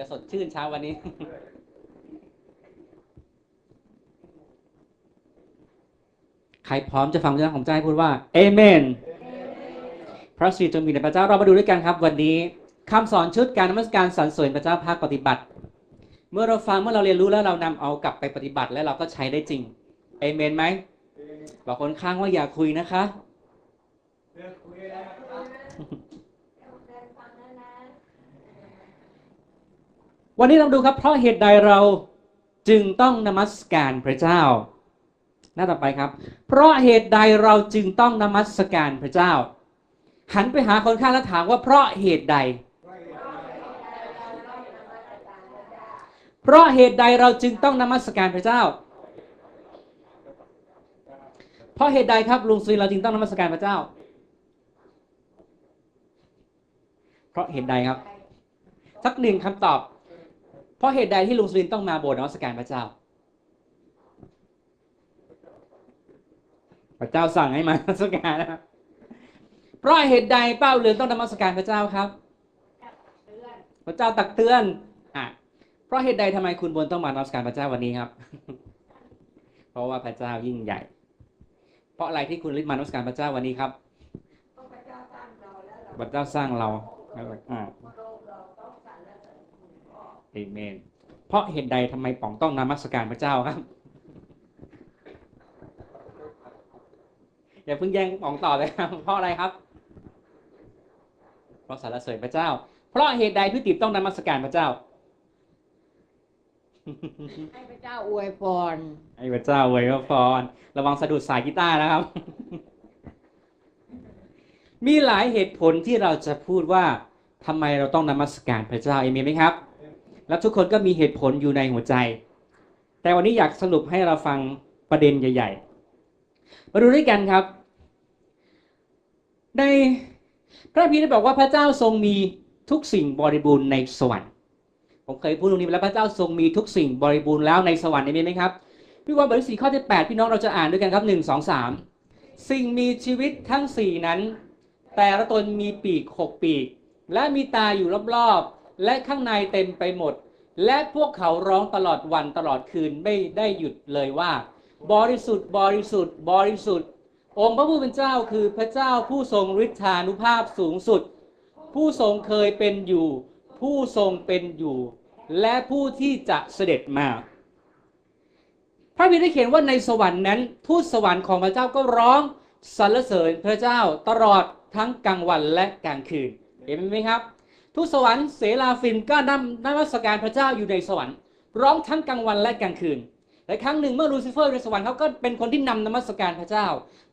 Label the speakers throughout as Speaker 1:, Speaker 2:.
Speaker 1: จะสดชื่นเช้าวันนี้ ใครพร้อมจะฟังเรื่องของเจ้าให้พูดว่าเอเมน พระสิริจงมีในพระเจ้าเรามาดูด้วยกันครับ วันนี้คำสอนชุดการนมัสการสรรเสริญพระเจ้าภาคปฏิบัติ เมื่อเราฟังเมื่อเราเรียนรู้แล้วเรานำเอากลับไปปฏิบัติแล้วเราก็ใช้ได้จริงเอเมนไหมบอกคนข้างว่าอย่าคุยนะคะ วันนี้เราดูครับเพราะเหตุใดเราจึงต้องนมัสการพระเจ้า หน้าต่อไปครับ เพราะเหตุใดเราจึงต้องนมัสการพระเจ้า หันไปหาคนข้างแล้วถามว่าเพราะเหตุใด เพราะเหตุใดเราจึงต้องนมัสการพระเจ้า เพราะเหตุใดครับลุงซุยเราจึงต้องนมัสการพระเจ้า เพราะเหตุใดครับ สักหนึ่งคำตอบ เพราะเหตุใดที่ลุงสุรินทร์ต้องมาโบสถ์นมัสการพระเจ้า พระเจ้าสั่งให้มานมัสการนะครับเพราะเหตุใดเป้าเรือนต้องนมัสการพระเจ้าครับ พระเจ้าตักเตือนอะเพราะเหตุใดทำไมคุณบนต้องมานมัสการพระเจ้าวันนี้ครับ เพราะว่าพระเจ้ายิ่งใหญ่ เพราะอะไรที่คุณรีบมานมัสการพระเจ้าวันนี้ครับพระเจ้าสร้างเราอ่าเอเมน เพราะเหตุใดทำไมป๋องต้องนมัสการพระเจ้าครับ อย่าเพิ่งแย่งป๋องต่อเลยครับ เพราะอะไรครับ เพราะสรรเสริญพระเจ้า เพราะเหตุใดพี่ติ๋มต้องนมัสการพระเจ้า
Speaker 2: ให้พระเจ้าอวยพร
Speaker 1: ไอ้พระเจ้าเวยพระพร ระวังสะดุดสายกีตาร์นะครับ มีหลายเหตุผลที่เราจะพูดว่าทำไมเราต้องนมัสการพระเจ้าเอเมนไหมครับ แล้วทุกคนก็มีเหตุผลอยู่ในหัวใจ แต่วันนี้อยากสรุปให้เราฟังประเด็นใหญ่ ๆ มาดูด้วยกันครับ ในพระพีได้บอกว่าพระเจ้าทรงมีทุกสิ่งบริบูรณ์ในสวรรค์ผมเคยพูดตรงนี้ไปแล้วพระเจ้าทรงมีทุกสิ่งบริบูรณ์แล้วในสวรรค์เอเมนไหมครับพี่วันบทที่สี่ข้อที่แปดพี่น้องเราจะอ่านด้วยกันครับหนึ่งสองสามสิ่งมีชีวิตทั้งสี่นั้น แต่ละตนมีปีกหกปีก และมีตาอยู่รอบๆ และข้างในเต็มไปหมด และพวกเขาร้องตลอดวันตลอดคืนไม่ได้หยุดเลยว่า บริสุทธิ์บริสุทธิ์ บริสุทธิ์ องค์พระผู้เป็นเจ้าคือพระเจ้าผู้ทรงฤทธานุภาพสูงสุด ผู้ทรงเคยเป็นอยู่ ผู้ทรงเป็นอยู่ และผู้ที่จะเสด็จมาพระบิดาเขียนว่าในสวรรค์นั้นทูตสวรรค์ของพระเจ้าก็ร้องสรรเสริญพระเจ้าตลอดทั้งกลางวันและกลางคืน เห็นไหมครับ ทูตสวรรค์เสลาฟิมก็นำนมัสการพระเจ้าอยู่ในสวรรค์ ร้องทั้งกลางวันและกลางคืนและครั้งหนึ่งเมื่อลูซิเฟอร์ในสวรรค์เขาก็เป็นคนที่นำนมัสการพระเจ้า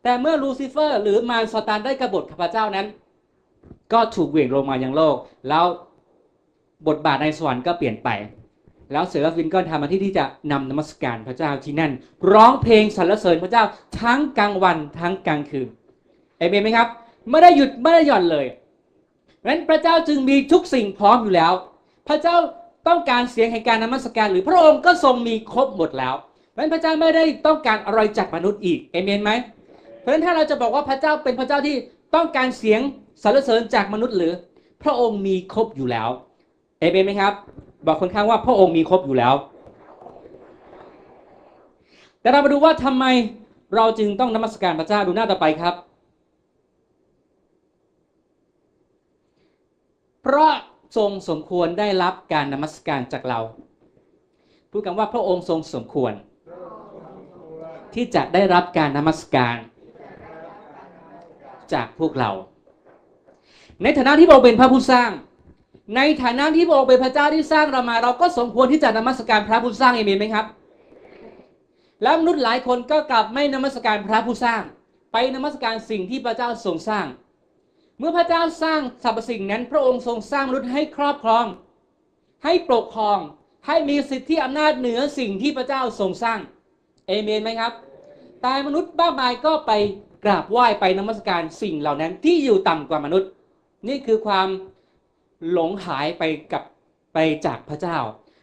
Speaker 1: แต่เมื่อลูซิเฟอร์หรือมารซาตานได้กบฏกับพระเจ้านั้น ก็ถูกเหวี่ยงลงมายังโลก แล้วบทบาทในสวรรค์ก็เปลี่ยนไป แล้วเสือฟินก็ทำหน้าที่ที่จะนำนมัสการพระเจ้าที่นั่น ร้องเพลงสรรเสริญพระเจ้าทั้งกลางวันทั้งกลางคืนเอเมนไหมครับไม่ได้หยุดไม่ได้หย่อนเลย นั้นพระเจ้าจึงมีทุกสิ่งพร้อมอยู่แล้ว พระเจ้าต้องการเสียงแห่งการนมัสการหรือพระองค์ก็ทรงมีครบหมดแล้วเพราะฉะนั้นพระเจ้าไม่ได้ต้องการอะไรจากมนุษย์อีกเอเมนไหมเพราะฉะนั้นถ้าเราจะบอกว่าพระเจ้าเป็นพระเจ้าที่ต้องการเสียงสรรเสริญจากมนุษย์หรือ พระองค์มีครบอยู่แล้วเอเมนไหมครับ บอกคนข้างว่าพระองค์มีครบอยู่แล้ว แต่เรามาดูว่าทำไมเราจึงต้องนมัสการพระเจ้าดูหน้าต่อไปครับ เพราะทรงสมควรได้รับการนมัสการจากเรา พูดกันว่าพระองค์ทรงสมควร ที่จะได้รับการนมัสการ จากพวกเรา ในฐานะที่เราเป็นพระผู้สร้าง ในฐานะที่พระองค์เป็นพระเจ้าที่สร้างเรามา เราก็สมควรที่จะนมัสการพระผู้สร้างเอเมนไหมครับ แล้วมนุษย์หลายคนก็กลับไม่นมัสการพระผู้สร้าง ไปนมัสการสิ่งที่พระเจ้าทรงสร้าง เมื่อพระเจ้าสร้างสรรพสิ่งนั้น พระองค์ทรงสร้างมนุษย์ให้ครอบครอง ให้ปกครอง ให้มีสิทธิอำนาจเหนือสิ่งที่พระเจ้าทรงสร้าง เอเมนไหมครับ แต่มนุษย์บ้ามายก็ไปกราบไหว้ไปนมัสการสิ่งเหล่านั้นที่อยู่ต่ำกว่ามนุษย์ นี่คือความหลงหายไปกับไปจากพระเจ้า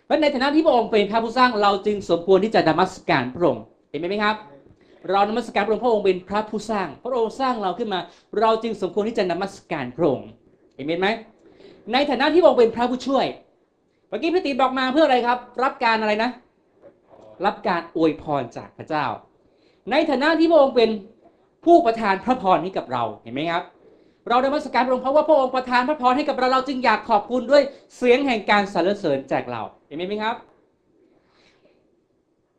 Speaker 1: เพราะในฐานะที่พระองค์เป็นพระผู้สร้างเราจึงสมควรที่จะนมัสการพระองค์ เห็นไหมครับ เรานมัสการพระองค์พระองค์เป็นพระผู้สร้าง พระองค์สร้างเราขึ้นมา เราจึงสมควรที่จะนมัสการพระองค์เห็นไหมในฐานะที่องค์เป็นพระผู้ช่วยเมื่อกี้พี่ติบอกมาเพื่ออะไรครับ รับการอะไรนะ รับการอวยพรจากพระเจ้า ในฐานะที่พระองค์เป็นผู้ประทานพระพรให้กับเราเห็นไหมครับ เราได้มาสการพระองค์เพราะว่าพระองค์ประทานพระพรให้กับเราเราจึงอยากขอบคุณด้วยเสียงแห่งการสรรเสริญจากเราเห็นไหมครับ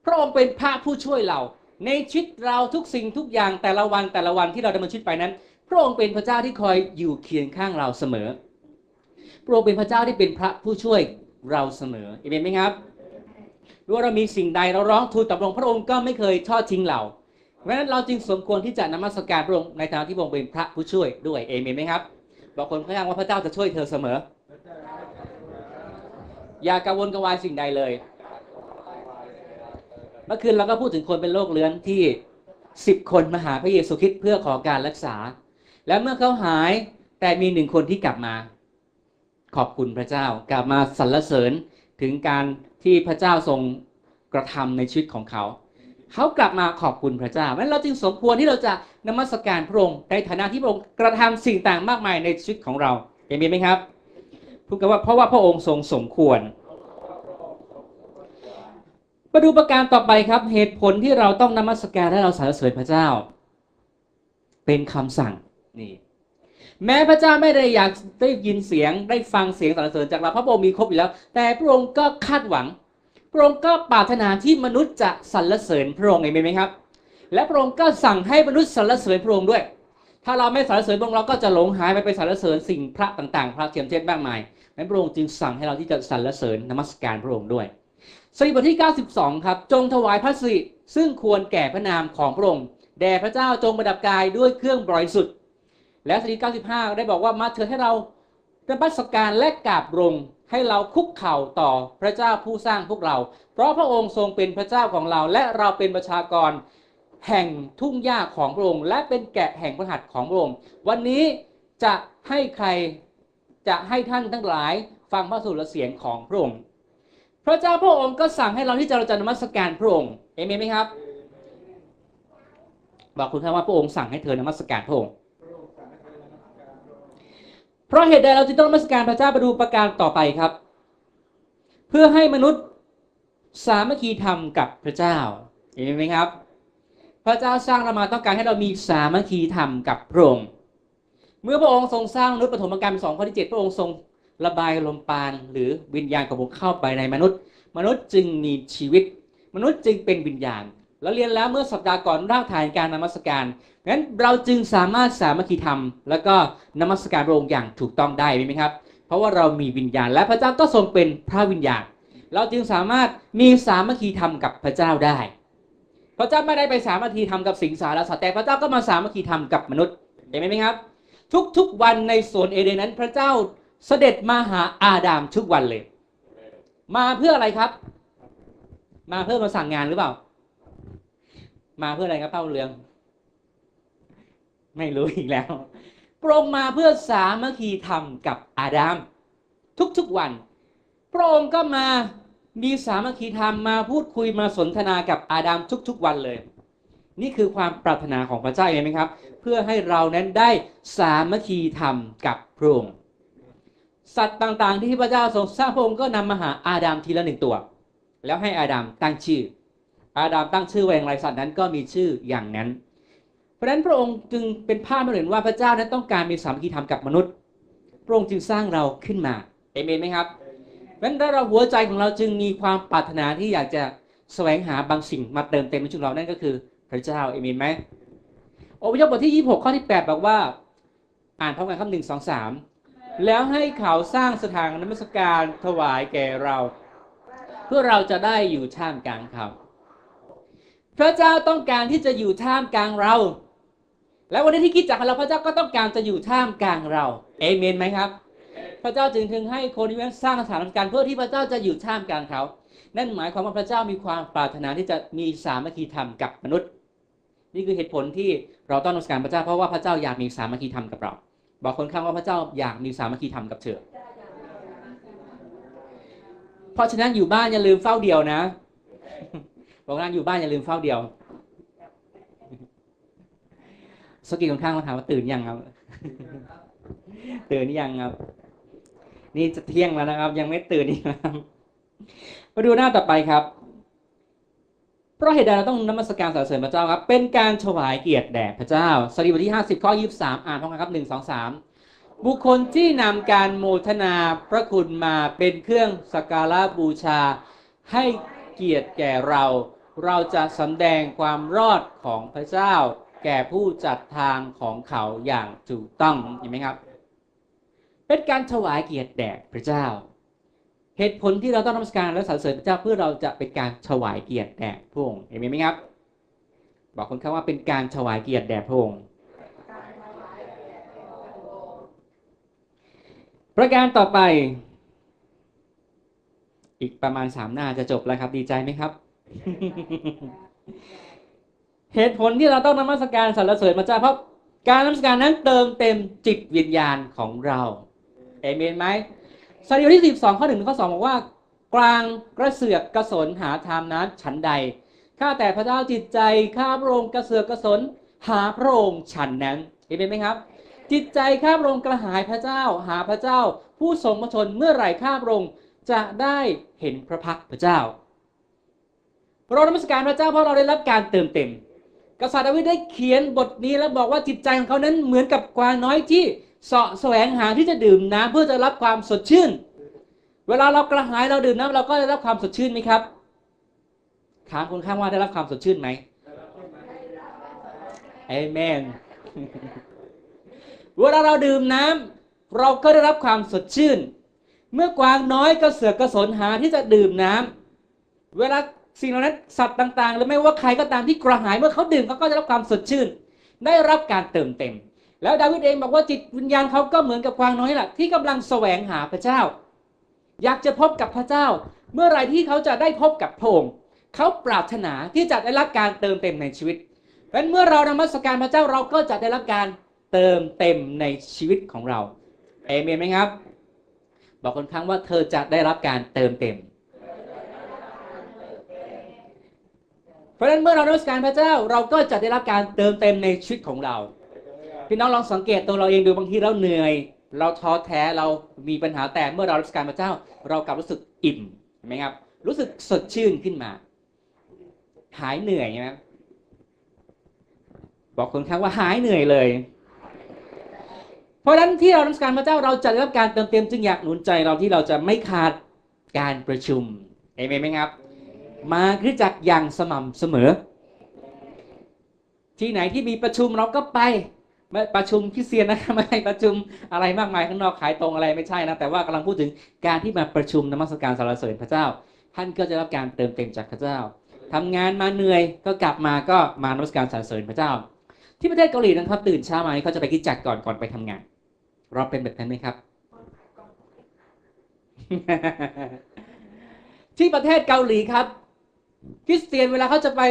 Speaker 1: พระองค์เป็นพระผู้ช่วยเรา ในชีวิตเราทุกสิ่งทุกอย่างแต่ละวันแต่ละวันที่เราดำเนินชีวิตไปนั้น พระองค์เป็นพระเจ้าที่คอยอยู่เคียงข้างเราเสมอ พระองค์เป็นพระเจ้าที่เป็นพระผู้ช่วยเราเสมอเห็นไหมครับไม่ว่าเรามีสิ่งใดเราร้องทูลต่อพระองค์พระองค์ก็ไม่เคยทอดทิ้งเราเพราะฉะนั้นเราจึงสมควรที่จะนมัสการพระองค์ในฐานะที่พระองค์เป็นพระผู้ช่วยด้วยเอเมนไหมครับบอกคนข้างๆว่าพระเจ้าจะช่วยเธอเสมอ อย่ากังวลกังวายสิ่งใดเลย เมื่อคืนเราก็พูดถึงคนเป็นโรคเลื้อนที่สิบคนมาหาพระเยซูคริสต์เพื่อขอการรักษา และเมื่อเขาหายแต่มีหนึ่งคนที่กลับมา ขอบคุณพระเจ้ากลับมาสรรเสริญถึงการที่พระเจ้าทรงกระทำในชีวิตของเขา เขากลับมาขอบคุณพระเจ้าเพราะฉะนั้นเราจึงสมควรที่เราจะนมัสการพระองค์ในฐานะที่พระองค์กระทำสิ่งต่างมากมายในชีวิตของเราเห็นไหมครับพูดกันว่าเพราะว่าพระองค์ทรงสมควร มาดูประการต่อไปครับ เหตุผลที่เราต้องนมัสการและเราสรรเสริญพระเจ้า เป็นคำสั่งนี่ แม้พระเจ้าไม่ได้อยากได้ยินเสียงได้ฟังเสียงสรรเสริญจากเราพระพระองค์มีครบอยู่แล้ว แต่พระองค์ก็คาดหวัง พระองค์ก็ปรารถนาที่มนุษย์จะสรรเสริญพระองค์เองไหมครับ และพระองค์ก็สั่งให้มนุษย์สรรเสริญพระองค์ด้วย ถ้าเราไม่สรรเสริญพระองค์เราก็จะหลงหายไปไปสรรเสริญสิ่งพระต่าง ๆ พระเทียมเทศมากมายนั้นพระองค์จึงสั่งให้เราที่จะสรรเสริญนมัสการพระองค์ด้วย สรีบทที่ 92 ครับ จงถวายพระสิริซึ่งควรแก่พระนามของพระองค์แด่พระเจ้าจงประดับกายด้วยเครื่องบริสุทธิ์และสรี95 ได้บอกว่ามาเถิดให้เรานมัสการและกราบลงให้เราคุกเข่าต่อพระเจ้าผู้สร้างพวกเรา เพราะพระองค์ทรงเป็นพระเจ้าของเรา และเราเป็นประชากร แห่งทุ่งหญ้าของพระองค์ และเป็นแกะแห่งพระหัตถ์ของพระองค์วันนี้จะให้ใครจะให้ท่านทั้งหลายฟังพระสุรเสียงของพระองค์ พระเจ้าพระองค์ก็สั่งให้เราที่จะเราจะนมัสการพระองค์เอเมนไหมครับบอกคุณท่านว่าพระองค์สั่งให้เธอนมัสการพระองค์เพราะเหตุใดเราจึงต้องนมัสการพระเจ้าไปดูประการต่อไปครับ เพื่อให้มนุษย์สามัคคีธรรมกับพระเจ้าเห็นไหมครับ พระเจ้าสร้างเรามาต้องการให้เรามีสามัคคีธรรมกับพระองค์ เมื่อพระองค์ทรงสร้างมนุษย์ปฐมกาลสองข้อที่เจ็ดพระองค์ทรง ระบายลมปราณหรือวิญญาณของพระองค์เข้าไปในมนุษย์ มนุษย์จึงมีชีวิต มนุษย์จึงเป็นวิญญาณ แล้วเรียนแล้วเมื่อสัปดาห์ก่อนรากฐานการนมัสการงั้นเราจึงสามารถสามัคคีธรรม แล้วก็นมัสการพระองค์อย่างถูกต้องได้ไหมครับ เพราะว่าเรามีวิญญาณและพระเจ้าก็ทรงเป็นพระวิญญาณ เราจึงสามารถมีสามัคคีธรรมกับพระเจ้าได้ พระเจ้าไม่ได้ไปสามัคคีธรรมกับสิงสารสัตว์แต่พระเจ้าก็มาสามัคคีธรรมกับมนุษย์เห็นไหมครับ ทุกๆวันในสวนเอเดนนั้นพระเจ้า เสด็จมาหาอาดามทุกวันเลย มาเพื่ออะไรครับ มาเพื่อมาสั่งงานหรือเปล่า มาเพื่ออะไรครับเป้าเรือง ไม่รู้อีกแล้วพระองค์มาเพื่อสามัคคีธรรมกับอาดาม ทุกๆวัน พระองค์ก็มามีสามัคคีธรรมมาพูดคุยมาสนทนากับอาดามทุกๆวันเลย นี่คือความปรารถนาของพระเจ้าเห็นไหมครับ เพื่อให้เรานั้นได้สามัคคีธรรมกับพระองค์ สัตว์ต่างๆ ที่พระเจ้าทรงสร้างพระองค์ก็นำมาหาอาดามทีละหนึ่งตัว แล้วให้อาดามตั้งชื่อ อาดามตั้งชื่อไว้อย่างไรสัตว์นั้นก็มีชื่ออย่างนั้น เพราะฉะนั้นพระองค์จึงเป็นภาพให้เห็นว่าพระเจ้านั้นต้องการมีสามัคคีธรรมกับมนุษย์ พระองค์จึงสร้างเราขึ้นมาเอเมนไหมครับเพราะฉะนั้นเราหัวใจของเราจึงมีความปรารถนาที่อยากจะแสวงหาบางสิ่งมาเติมเต็มในชีวิตเรานั่นก็คือ พระเจ้าเอเมนไหมอพยพบทที่ 26 ข้อที่ 8 บอกว่า อ่านพร้อมกันคำหนึ่งสองสาม แล้วให้เขาสร้างสถานนมัสการถวายแก่เรา เพื่อเราจะได้อยู่ท่ามกลางเขาพระเจ้าต้องการที่จะอยู่ท่ามกลางเรา และวันนี้ที่คิดจากเราพระเจ้าก็ต้องการจะอยู่ท่ามกลางเราเอเมนไหมครับ พระเจ้าจึงถึงให้คนที่สร้างสถานการเพื่อที่พระเจ้าจะอยู่ท่ามกลางเขา นั่นหมายความว่าพระเจ้ามีความปรารถนาที่จะมีสามัคคีธรรมกับมนุษย์ นี่คือเหตุผลที่เราต้องนมัสการพระเจ้าเพราะว่าพระเจ้าอยากมีสามัคคีธรรมกับเรา บอกคนข้างว่าพระเจ้าอยากมีสามัคคีธรรมกับเธอเพราะฉะนั้นอยู่บ้านอย่าลืมเฝ้าเดียวนะบอกนั่นอยู่บ้านอย่าลืมเฝ้าเดียวสกิลคนข้างมาถามว่าตื่นยังครับ ตื่นยังครับ นี่จะเที่ยงแล้วนะครับ ยังไม่ตื่นอีกนะครับมาดูหน้าต่อไปครับ เพราะเหตุใดเราต้องนมัสการสรรเสริญพระเจ้าครับ เป็นการถวายเกียรติแด่พระเจ้าสดีบทที่ 50 ข้อ 23 อ่านพร้อมกันครับ 1 2 3 บุคคลที่นำการโมทนาพระคุณมาเป็นเครื่องสักการะบูชา ให้เกียรติแก่เรา เราจะสำแดงความรอดของพระเจ้า แก่ผู้จัดทางของเขาอย่างถูกต้องเห็นไหมครับ เป็นการถวายเกียรติแด่พระเจ้า เหตุผลที่เราต้องนมัสการและสรรเสริญพระเจ้าเพื่อเราจะเป็นการถวายเกียรติแด่พระองค์เห็นไหมครับ บอกคนข้างว่าเป็นการถวายเกียรติแด่พระองค์ประการต่อไป อีกประมาณสามหน้าจะจบแล้วครับ ดีใจไหมครับ เหตุผลที่เราต้องนมัสการสรรเสริญพระเจ้าเพราะการนมัสการนั้นเติมเต็มจิตวิญญาณของเราเอเมนไหม สดีบทที่12ข้อ1ถึงข้อ2บอกว่า กลางกระเสือกกระสนหาธรรมนั้นฉันใดข้าแต่พระเจ้าจิตใจข้าพระองค์กระเสือกกระสนหาพระองค์ฉันนั้นเอเมนไหมครับ จิตใจข้าพระองค์กระหายพระเจ้าหาพระเจ้า ผู้ทรงพระชนเมื่อไหร่ข้าพระองค์จะได้เห็นพระพักพระเจ้าเรานมัสการพระเจ้าเพราะเราได้รับการเติมเต็ม กษัตริย์ดาวิดได้เขียนบทนี้แล้วบอกว่าจิตใจของเขานั้นเหมือนกับกวางน้อยที่ เสาะแสวงหาที่จะดื่มน้ำเพื่อจะรับความสดชื่น เวลาเรากระหายเราดื่มน้ำเราก็ได้รับความสดชื่นไหมครับถามคนข้างว่าได้รับความสดชื่นไหมเอเมน เวลาเราดื่มน้ำเราก็ได้รับความสดชื่น เมื่อกวางน้อยก็เสือกกระสนหาที่จะดื่มน้ำเวลาสิ่งเหล่านั้นสัตว์ต่างๆ หรือไม่ว่าใครก็ตามที่กระหายเมื่อเขาดื่มเขาก็ได้รับความสดชื่น ได้รับการเติมเต็ม แล้วดาวิดเองบอกว่าจิตวิญญาณเขาก็เหมือนกับกวางน้อยแหละที่กำลังแสวงหาพระเจ้า อยากจะพบกับพระเจ้า เมื่อไรที่เขาจะได้พบกับพระองค์เขาปรารถนาที่จะได้รับการเติมเต็มในชีวิตเพราะฉะนั้นเมื่อเรานมัสการพระเจ้าเราก็จะได้รับการเติมเต็มในชีวิตของเราเอเมนไหมครับ บอกคนครั้งว่าเธอจะได้รับการเติมเต็ม เพราะฉะนั้นเมื่อเรานมัสการพระเจ้าเราก็จะได้รับการเติมเต็มในชีวิตของเรา พี่น้องลองสังเกตตัวเราเองดูบางทีเราเหนื่อย เราท้อแท้เรามีปัญหาแต่เมื่อเรานมัสการพระเจ้า เรากลับรู้สึกอิ่มเห็นไหมครับ รู้สึกสดชื่นขึ้นมา หายเหนื่อยใช่ไหมบอกคนข้างว่าหายเหนื่อยเลย เพราะฉะนั้นที่เรานมัสการพระเจ้าเราจะได้รับการเติมเต็มจึงอยากหนุนใจเราที่เราจะไม่ขาดการประชุมเอเมนไหมครับ มาคริจักอย่างสม่ำเสมอ ที่ไหนที่มีประชุมเราก็ไป ไม่ประชุมคริสเตียนนะไม่ใช่ประชุมอะไรมากมายข้างนอกขายตรงอะไรไม่ใช่นะแต่ว่ากำลังพูดถึงการที่มาประชุมนมัสการสรรเสริญพระเจ้า ท่านก็จะรับการเติมเต็มจากพระเจ้าทำงานมาเหนื่อยก็กลับมาก็มานมัสการสรรเสริญพระเจ้า ที่ประเทศเกาหลีนะครับตื่นเช้ามาเขาจะไปคริสตจักรก่อนก่อนไปทำงาน เราเป็นแบบนั้นไหมครับ ที่ประเทศเกาหลีครับ คริสเตียนเวลาเขาจะไป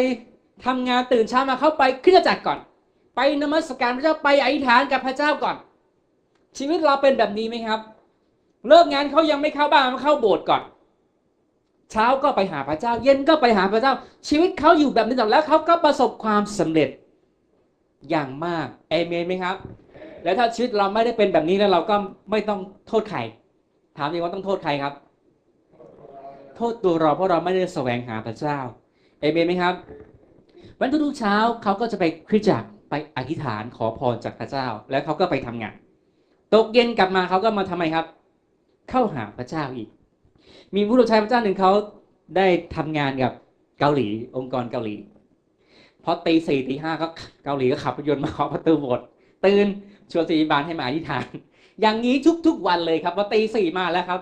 Speaker 1: ทำงานตื่นเช้ามาเขาไปคริสตจักรก่อน ไปนมัสการพระเจ้าไปอธิษฐานกับพระเจ้าก่อน ชีวิตเราเป็นแบบนี้ไหมครับ เลิกงานเขายังไม่เข้าบ้านมาเข้าโบสถ์ก่อน เช้าก็ไปหาพระเจ้า เย็นก็ไปหาพระเจ้า ชีวิตเขาอยู่แบบนี้ตลอดแล้วเขาก็ประสบความสำเร็จอย่างมากเอเมนไหมครับ แล้วถ้าชีวิตเราไม่ได้เป็นแบบนี้แล้วเราก็ไม่ต้องโทษใครถามจริงว่าต้องโทษใครครับ โทษตัวเราเพราะเราไม่ได้แสวงหาพระเจ้าเอเมนไหมครับวันทุกๆเช้าเขาก็จะไปคริสตจักร ไปอธิษฐานขอพรจากพระเจ้า แล้วเขาก็ไปทำงาน ตกเย็นกลับมาเขาก็มาทำไมครับ เข้าหาพระเจ้าอีก มีผู้รับใช้พระเจ้าหนึ่งเขาได้ทำงานกับเกาหลีองค์กรเกาหลีพอตีสี่ตีห้าก็เกาหลีก็ขับรถยนต์มาเคาะประตูโบสถ์ตื่นชวนสีบาลให้มาอธิษฐาน อย่างนี้ทุกๆวันเลยครับพอตีสี่มาแล้วครับ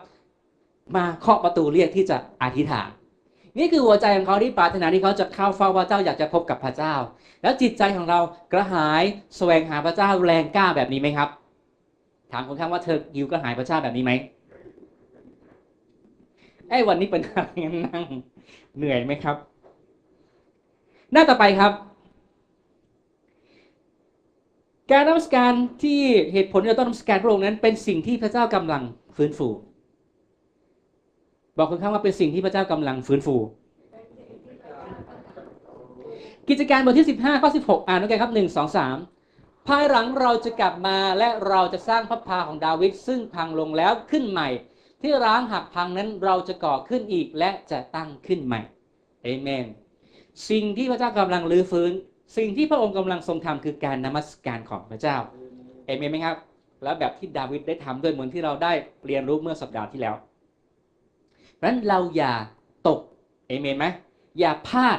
Speaker 1: มาเคาะประตูเรียกที่จะอธิษฐาน นี่คือหัวใจของเขาที่ปรารถนาที่เขาจะเข้าเฝ้าพระเจ้าอยากจะพบกับพระเจ้า แล้วจิตใจของเรากระหายแสวงหาพระเจ้าแรงกล้าแบบนี้ไหมครับ ถามคนข้างว่าเธอยิวกระหายพระเจ้าแบบนี้ไหมไอ้วันนี้เป็นอะไรนั่งเหนื่อยไหมครับ หน้าต่อไปครับ การนมัสการที่เหตุผลที่เราต้องนมัสการพระองค์นั้น เป็นสิ่งที่พระเจ้ากำลังฟื้นฟู บอกคนข้างว่าเป็นสิ่งที่พระเจ้ากำลังฟื้นฟู กิจการบทที่ 15ข้อ16 อ่านด้วยกันครับ1 2 3 ภายหลังเราจะกลับมาและเราจะสร้างพระพาของดาวิดซึ่งพังลงแล้วขึ้นใหม่ ที่ร้างหักพังนั้นเราจะก่อขึ้นอีกและจะตั้งขึ้นใหม่เอเมน สิ่งที่พระเจ้ากำลังรื้อฟื้น สิ่งที่พระองค์กำลังทรงทำคือการนมัสการของพระเจ้าเอเมนไหมครับ แล้วแบบที่ดาวิดได้ทำด้วยเหมือนที่เราได้เรียนรู้เมื่อสัปดาห์ที่แล้ว ราะนั้นเราอย่าตกเอเมนไหมอย่าพลาด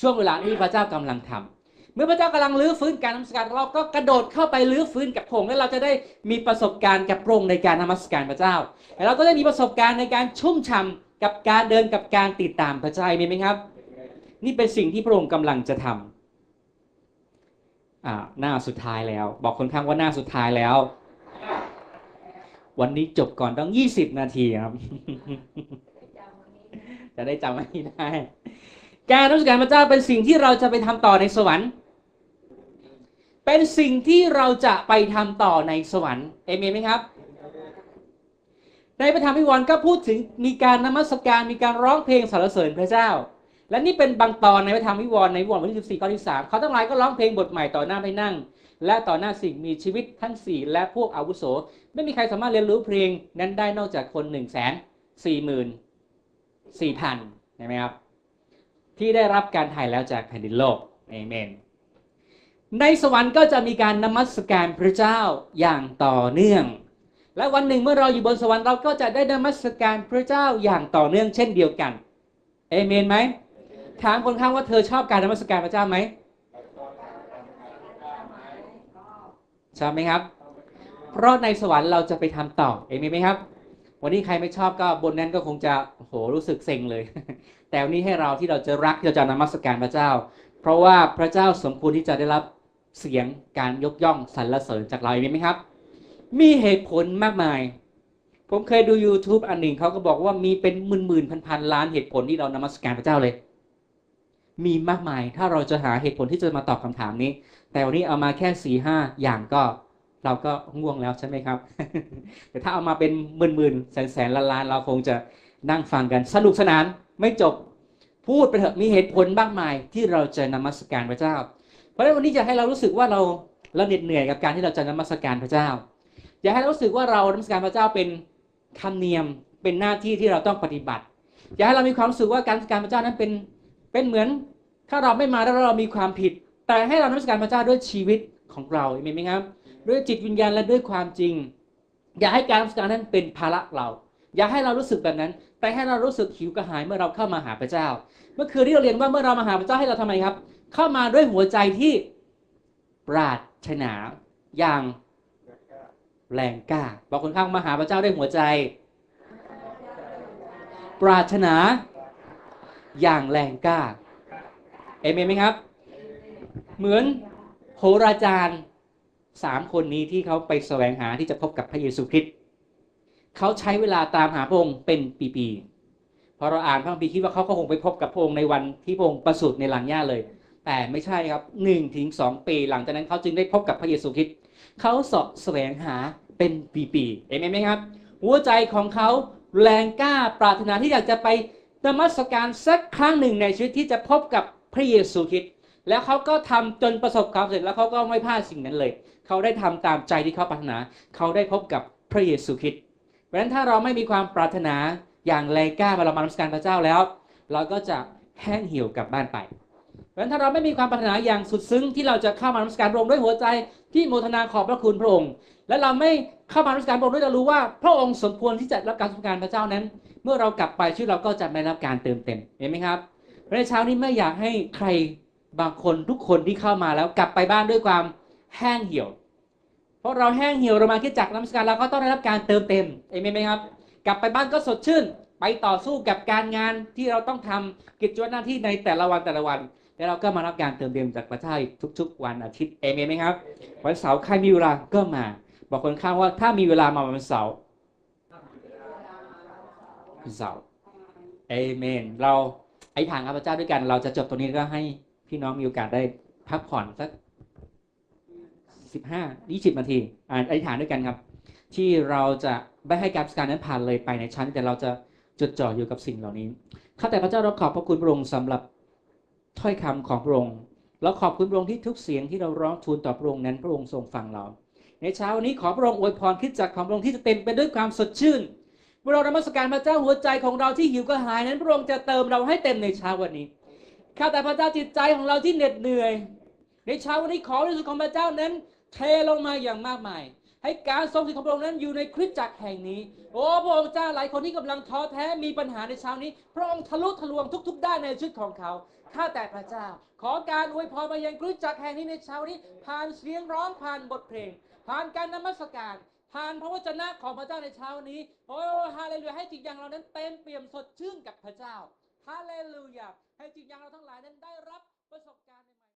Speaker 1: ช่วงเวลาที่พระเจ้ากำลังทำเมื่อพระเจ้ากำลังรื้อฟื้นการนมัสการเราก็กระโดดเข้าไปรื้อฟื้นกับพระองค์แล้วเราจะได้มีประสบการณ์กับพระองค์ในการนมัสการพระเจ้าแล้วเราก็ได้มีประสบการณ์ในการชุ่มฉ่ำกับการเดินกับการติดตามพระเจ้าเอเมนไหมครับ นี่เป็นสิ่งที่พระองค์กำลังจะทำอ่าหน้าสุดท้ายแล้ว บอกคนข้างว่าหน้าสุดท้ายแล้ว วันนี้จบก่อนต้อง 20 นาทีครับ จะได้จำไว้ได้ การรับการพระเจ้าเป็นสิ่งที่เราจะไปทำต่อในสวรรค์ เป็นสิ่งที่เราจะไปทำต่อในสวรรค์เอเมนไหมครับ ในพระธรรมพิวรณ์ก็พูดถึงมีการนมัสการมีการร้องเพลงสรรเสริญพระเจ้า และนี่เป็นบางตอนในพระธรรมวิวรณ์ในวิวรณ์บทที่14ข้อที่3เขาทั้งหลายก็ร้องเพลงบทใหม่ต่อหน้าไปนั่งและต่อหน้าสิ่งมีชีวิตทั้งสี่และพวกอาวุโส ไม่มีใครสามารถเรียนรู้เพลงนั้นได้นอกจากคน1นึ่งแสน สี่หมื่นสี่พันใช่ไหมครับ ที่ได้รับการถ่ายแล้วจากแผ่นดินโลกเอเมน ในสวรรค์ก็จะมีการนมัสการพระเจ้าอย่างต่อเนื่อง และวันหนึ่งเมื่อเราอยู่บนสวรรค์เราก็จะได้นมัสการพระเจ้าอย่างต่อเนื่องเช่นเดียวกันเอเมนไหมถามคนข้างว่าเธอชอบการนมัสการพระเจ้าไหมชอบไหมครับ เพราะในสวรรค์เราจะไปทำต่อเอเมนไหมครับ วันนี้ใครไม่ชอบก็บนนั้นก็คงจะโหรู้สึกเซ็งเลย แต่วันนี้ให้เราที่เราจะรักที่เราจะนมัสการพระเจ้า เพราะว่าพระเจ้าสมควรที่จะได้รับเสียงการยกย่องสรรเสริญจากเราเอเมนไหมครับ มีเหตุผลมากมาย ผมเคยดู YouTube อันหนึ่งเขาก็บอกว่ามีเป็นหมื่นหมื่นพันพันล้านเหตุผลที่เรานมัสการพระเจ้าเลย มีมากมายถ้าเราจะหาเหตุผลที่จะมาตอบคำถามนี้ แต่วันนี้เอามาแค่สี่ห้าอย่างก็ เราก็ง่วงแล้วใช่ไหมครับ แต่ถ้าเอามาเป็นหมื่นหมื่นแสนแสนล้านล้านเราคงจะนั่งฟังกันสนุกสนานไม่จบพูดไปเถอะมีเหตุผลมากมายที่เราจะนมัสการพระเจ้า เพราะฉะนั้นวันนี้จะให้เรารู้สึกว่าเราเราเหน็ดเหนื่อยกับการที่เราจะนมัสการพระเจ้า อยากให้เรารู้สึกว่าเรานมัสการพระเจ้าเป็นธรรมเนียมเป็นหน้าที่ที่เราต้องปฏิบัติ อยากให้เรามีความรู้สึกว่าการนมัสการพระเจ้านั้นเป็นเป็นเหมือนถ้าเราไม่มาแล้วเรามีความผิด แต่ให้เรานมัสการพระเจ้าด้วยชีวิตของเราเห็นไหมครับ ด้วยจิตวิญญาณและด้วยความจริง อย่าให้การนมัสการนั้นเป็นภาระเรา อย่าให้เรารู้สึกแบบนั้น แต่ให้เรารู้สึกหิวกระหายเมื่อเราเข้ามาหาพระเจ้า เมื่อคืนที่เราเรียนว่าเมื่อเรามาหาพระเจ้าให้เราทำไมครับ เข้ามาด้วยหัวใจที่ปรารถนาอย่างแรงกล้าบอกคนข้างมาหาพระเจ้าด้วยหัวใจ ปรารถนาอย่างแรงกล้าเอเมนไหมครับ เหมือนโหราจารย์ สามคนนี้ที่เขาไปแสวงหาที่จะพบกับพระเยซูคริสต์เขาใช้เวลาตามหาพระองค์เป็นปีๆพอเราอ่านพระคัมภีร์คิดว่าเขาก็คงไปพบกับพระองค์ในวันที่พระองค์ประสูติในหลังหญ้าเลย แต่ไม่ใช่ครับหนึ่งถึงสองปีหลังจากนั้นเขาจึงได้พบกับพระเยซูคริสต์เขาสาะแสวงหาเป็นปีๆเอเมนไหมครับ หัวใจของเขาแรงกล้าปรารถนาที่อยากจะไปนมัสการสักครั้งหนึ่งในชีวิตที่จะพบกับพระเยซูคริสต์ แล้วเขาก็ทำจนประสบความสำเร็จแล้วเขาก็ไม่พลาดสิ่งนั้นเลย เขาได้ทำตามใจที่เขาปรารถนา เขาได้พบกับพระเยซูคริสต์เพราะฉะนั้นถ้าเราไม่มีความปรารถนาอย่างแรงกล้าเวลามานมัสการพระเจ้าแล้ว เราก็จะแห้งเหี่ยวกลับบ้านไปเพราะฉะนั้นถ้าเราไม่มีความปรารถนาอย่างสุดซึ้งที่เราจะเข้ามานมัสการพระองค์ด้วยหัวใจที่โมทนาขอบพระคุณพระองค์ และเราไม่เข้ามานมัสการพระองค์ด้วยเรารู้ว่า พระองค์สมควรที่จะรับการสมการพระเจ้านั้น เมื่อเรากลับไปชีวิตเราก็จะได้รับการเติมเต็มเห็นไหมครับในเช้านี้ไม่อยากให้ใคร บางคนทุกคนที่เข้ามาแล้วกลับไปบ้านด้วยความแห้งเหี่ยว เพราะเราแห้งเหี่ยวเรามาคิดจักรนมัสการเราก็ต้องได้รับการเติมเต็มเอเมนไหมครับ กลับไปบ้านก็สดชื่น ไปต่อสู้กับการงานที่เราต้องทำกิจวัตรหน้าที่ในแต่ละวันแต่ละวัน แล้วเราก็มารับการเติมเต็มจากพระเจ้าอีกทุก ๆ วันอาทิตย์เอเมนไหมครับวันเสาร์ใครมีเวลาก็มาบอกคนข้างว่าถ้ามีเวลามาวันเสาร์เสาร์เอเมน เราไอ้ทางข้าพเจ้าด้วยกัน เราจะจบตรงนี้ก็ให้ พี่น้องมีโอกาสได้พักผ่อนสักสิบห้ายี่สิบนาทีอ่านอธิษฐานด้วยกันครับ ที่เราจะไม่ให้การสการนั้นผ่านเลยไปในชั้น แต่เราจะจดจ่ออยู่กับสิ่งเหล่านี้ข้าแต่พระเจ้าเราขอบพระคุณพระองค์สำหรับถ้อยคำของพระองค์เราขอบคุณพระองค์ที่ทุกเสียงที่เราร้องทูลต่อพระองค์นั้นพระองค์ทรงฟังเรา ในเช้าวันนี้ขอพระองค์อวยพรคิดจักของพระองค์ที่จะเต็มไปด้วยความสดชื่นเมื่อเรานมัสการพระเจ้าหัวใจของเราที่หิวกระหายนั้นพระองค์จะเติมเราให้เต็มในเช้าวันนี้ ข้าแต่พระเจ้าจิตใจของเราที่เหน็ดเหนื่อย ในเช้าวันนี้ขอพระสุของพระเจ้านั้น เทลงมาอย่างมากมาย ให้การทรงสิทธิ์ของพระองค์นั้นอยู่ในคริสตจักรแห่งนี้ โอ้พระองค์เจ้าหลายคนที่กำลังท้อแท้มีปัญหาในเช้านี้ พระองค์ทะลุทะลวงทุก ๆ ด้านในชีวิตของเขาข้าแต่พระเจ้า ขอการอวยพรมายังคริสตจักรแห่งนี้ในเช้านี้ ผ่านเสียงร้องผ่านบทเพลง ผ่านการนมัสการผ่านพระวจนะของพระเจ้าในเช้านี้ โอ้ฮาเลลูยาให้จิตวิญญาณเรานั้นเต็มเปี่ยมสดชื่นกับพระเจ้า ฮาเลลูยาให้จิตวิญญเราทั้งหลายนั้นได้รับประสบ